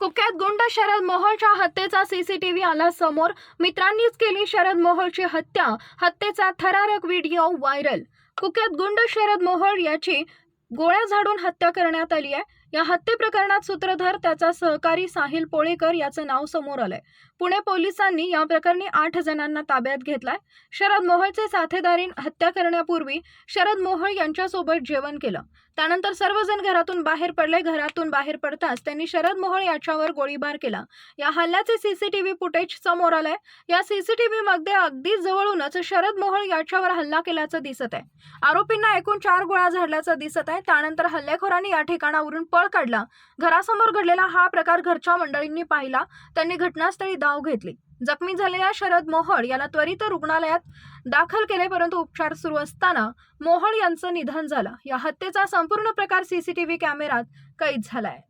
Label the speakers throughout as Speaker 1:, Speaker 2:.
Speaker 1: कुख्यात गुंड शरद मोहोळच्या हत्येचा सीसीटीव्ही आला समोर. मित्रांनीच केली शरद मोहोळची हत्या. हत्येचा थरारक व्हिडिओ व्हायरल. कुख्यात गुंड शरद मोहोळ याची गोळ्या झाडून हत्या करण्यात आली आहे. या हत्ये प्रकरणात सूत्रधार त्याचा सहकारी साहिल पोळेकर याचं नाव समोर आलंय. पुणे पोलिसांनी या प्रकरणी आठ जणांना ताब्यात घेतलाय. शरद मोहोळचे साथेदारीन हत्या करण्यापूर्वी शरद मोहोळ यांच्यासोबत जेवण केलं. त्यानंतर सर्वजण घरातून बाहेर पडले. घरातून बाहेर पडताच त्यांनी शरद मोहोळ याच्यावर गोळीबार केला. या हल्ल्याचे सीसीटीव्ही फुटेज समोर आलंय. या सीसीटीव्ही मध्ये अगदी जवळूनच शरद मोहोळ याच्यावर हल्ला केल्याचं दिसत आहे आरोपींना एकूण चार गोळ्या झाडल्याचं दिसत आहे त्यानंतर हल्लेखोरांनी या ठिकाणावरून पळ काढला. घरासमोर घडलेला हा प्रकार घरच्या मंडळींनी पाहिला. त्यांनी घटनास्थळी धाव घेतली. जखमी झालेल्या शरद मोहळ याला त्वरित रुग्णालयात दाखल केले परंतु उपचार सुरू असताना मोहळ यांचं निधन झालं. या हत्येचा संपूर्ण प्रकार सीसीटीव्ही कॅमेरात कैद झालाय.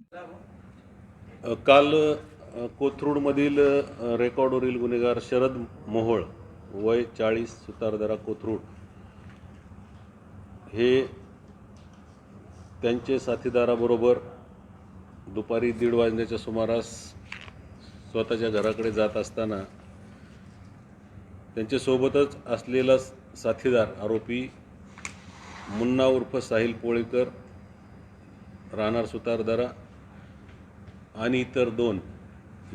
Speaker 2: काल कोथरूडमधील रेकॉर्डवरील गुन्हेगार शरद मोहोळ वय चाळीस सुतारदरा कोथरूड हे त्यांचे साथीदाराबरोबर दुपारी दीड वाजण्याच्या सुमारास स्वतःच्या घराकडे जात असताना त्यांच्यासोबतच असलेला साथीदार आरोपी मुन्ना उर्फ साहिल पोळेकर राहणार सुतारदरा आणि इतर दोन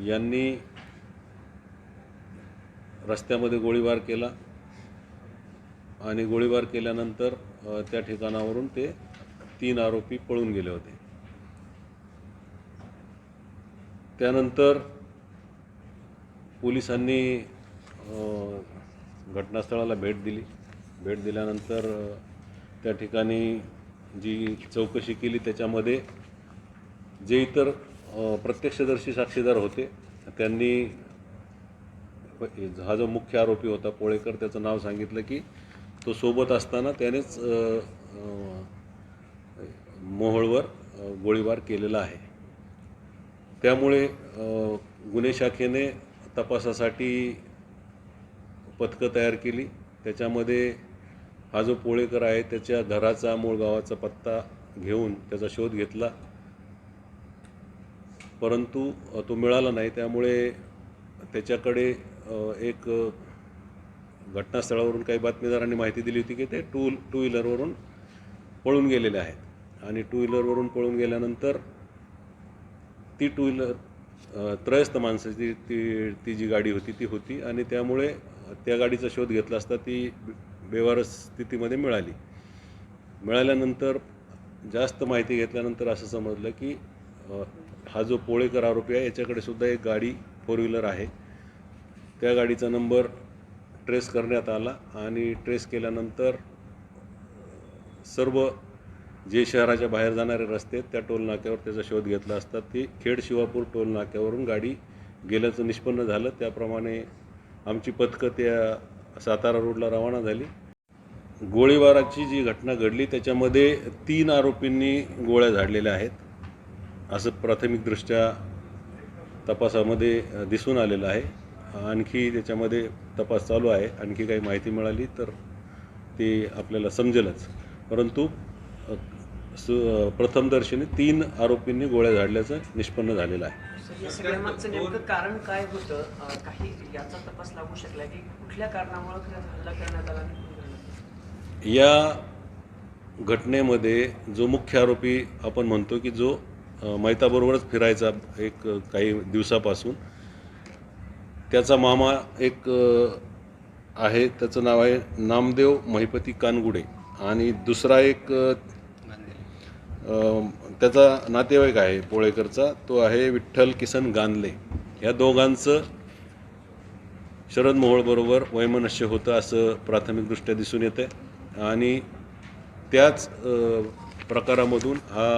Speaker 2: यांनी रस्त्यामध्ये गोळीबार केला आणि गोळीबार केल्यानंतर त्या ठिकाणावरून ते तीन आरोपी पळून गेले होते. त्यानंतर पोलिसांनी घटनास्थळाला भेट दिली. भेट दिल्यानंतर त्या ठिकाणी जी चौकशी केली त्याच्यामध्ये जे इतर प्रत्यक्षदर्शी साक्षीदार होते त्यांनी हा जो मुख्य आरोपी होता पोळेकर त्याचं नाव सांगितलं की तो सोबत असताना त्यानेच मोहोळवर गोळीबार केलेला आहे. त्यामुळे गुन्हे शाखेने तपासासाठी पथकं तयार केली. त्याच्यामध्ये हा जो पोळेकर आहे त्याच्या घराचा मूळ गावाचा पत्ता घेऊन त्याचा शोध घेतला. परंतु तो मिळाला नाही. त्यामुळे त्याच्याकडे एक घटनास्थळावरून काही बातमीदारांनी माहिती दिली होती की ते टू टू व्हीलरवरून पळून गेलेले आहेत. आणि टू व्हीलरवरून पळून गेल्यानंतर ती टू व्हीलर त्रयस्थ माणसाची ती ती जी गाडी होती ती होती आणि त्यामुळे त्या गाडीचा शोध घेतला असता ती बेवारस स्थितीमध्ये मिळाली. मिळाल्यानंतर जास्त माहिती घेतल्यानंतर असं समजलं की हा जो पोळेकर आरोपी आहे याच्याकडे सुद्धा एक गाडी फोर व्हीलर आहे. त्या गाडीचा नंबर ट्रेस करण्यात आला आणि ट्रेस केल्यानंतर सर्व जे शहराच्या बाहेर जाणारे रस्ते आहेत त्या टोल नाक्यावर त्याचा शोध घेतला असता ती खेड शिवापूर टोल नाक्यावरून गाडी गेल्याचं निष्पन्न झालं. त्याप्रमाणे आमची पथकं त्या सातारा रोडला रवाना झाली. गोळीबाराची जी घटना घडली त्याच्यामध्ये तीन आरोपींनी गोळ्या झाडलेल्या आहेत असं प्राथमिकदृष्ट्या तपासामध्ये दिसून आलेलं आहे. आणखी त्याच्यामध्ये तपास चालू आहे. आणखी काही माहिती मिळाली तर ते आपल्याला समजेलच. परंतु प्रथमदर्शनी तीन आरोपींनी गोळ्या झाडल्याचं निष्पन्न झालेलं आहे
Speaker 3: नेमकं कारण काय होतं काही याचा तपास लागू शकला की कुठल्या कारणामुळे खरंच हल्ला करण्यात आला आणि खून करण्यात आला?
Speaker 2: या घटनेमध्ये जो मुख्य आरोपी आपण म्हणतो की जो मैताबरोबरच फिरायचा एक काही दिवसापासून त्याचा मामा एक आहे त्याचं नाव आहे नामदेव महिपती कानगुडे आणि दुसरा एक त्याचा नातेवाईक आहे पोळेकरचा तो आहे विठ्ठल किसन गांधले. या दोघांचं शरद मोहोळबरोबर वैमनस्य होतं असं प्राथमिकदृष्ट्या दिसून येतं आणि त्याच प्रकारामधून हा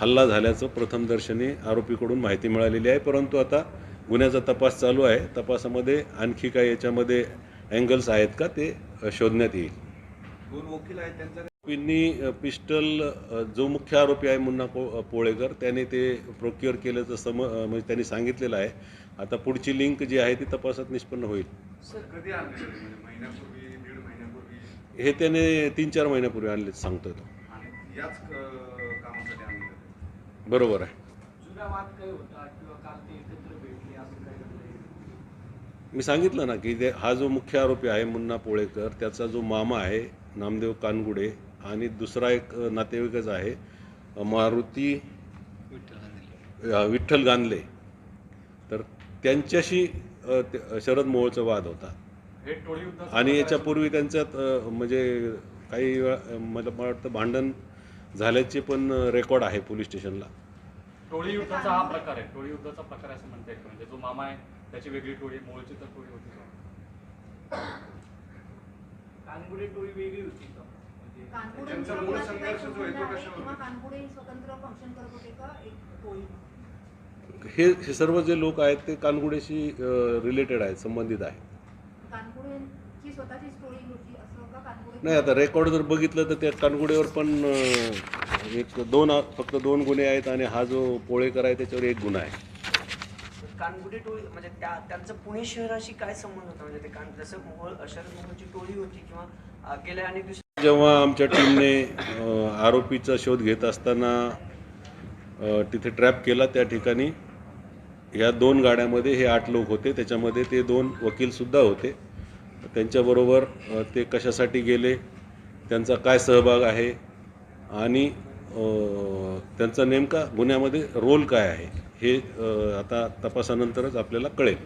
Speaker 2: हल्ला झाल्याचं प्रथमदर्शनी आरोपीकडून माहिती मिळालेली आहे. परंतु आता गुन्ह्याचा तपास चालू आहे. तपासामध्ये आणखी काही याच्यामध्ये अँगल्स आहेत का ते शोधण्यात येईल.
Speaker 4: दोन वकील आहेत त्यांचा?
Speaker 2: आरोपींनी पिस्टल जो मुख्य आरोपी आहे मुन्ना पो पोळेकर त्याने ते प्रोक्युअर केल्याचं सम म्हणजे त्यांनी सांगितलेलं आहे. आता पुढची लिंक जी आहे ती तपासात निष्पन्न होईल. हे त्याने तीन चार महिन्यापूर्वी आणले सांगतोय तो. बरोबर आहे. मी सांगितलं ना की हा जो मुख्य आरोपी आहे मुन्ना पोळेकर त्याचा जो मामा आहे नामदेव कानगुडे आणि दुसरा एक नातेवाईकच आहे मारुती विठ्ठल गांधले. तर त्यांच्याशी शरद मोहोळचा वाद होता.
Speaker 4: हे
Speaker 2: आणि याच्यापूर्वी त्यांच्यात म्हणजे काही वेळा मला मला वाटतं भांडण झाल्याचे पण रेकॉर्ड आहे पोलीस स्टेशनला.
Speaker 4: टोळी युद्धाचा हा प्रकार आहे. टोळी युद्धाचा प्रकार असं म्हणता येईल. म्हणजे जो मामा आहे त्याची वेगळी टोळी मूळची तर टोळी होती.
Speaker 3: कानगुडे टोळी वेगळी होती. का
Speaker 4: त्यांचा मूळ संघर्ष जो आहे तो कशावर?
Speaker 5: किंवा कानपुडे स्वतंत्र फंक्शन करत होते का एक टोळी
Speaker 2: हे हे सर्व जे लोक आहेत ते कानगुडेशी रिलेटेड आहेत संबंधित आहेत.
Speaker 5: कानपुडेची स्वतःची स्टोरी होती असं का कानपुडे
Speaker 2: नाही आता रेकॉर्ड जर बघितलं तर त्या कानगुडेवर पण अ, एक दोन फक्त दोन गुन्हे आहेत आणि हा जो पोळेकर आहे त्याच्यावर एक गुन्हा आहे.
Speaker 3: कानगुडे टोळी म्हणजे त्या त्यांचं पुणे शहराशी काय संबंध होता? म्हणजे ते कान जसं मोहोळ शरद मोहोळची टोळी होती किंवा अं, गेल्या अनेक दिवस
Speaker 2: जेव्हा आमच्या टीमने आरोपीचा शोध घेत असताना तिथे ट्रॅप केला त्या ठिकाणी. या दोन गाड्यामध्ये हे आठ लोक होते. त्याच्यामध्ये ते दोन वकीलसुद्धा होते. त्यांच्याबरोबर ते कशासाठी गेले त्यांचा काय सहभाग आहे आणि त्यांचा नेमका गुन्ह्यामध्ये रोल काय आहे हे आता तपासानंतरच आपल्याला कळेल.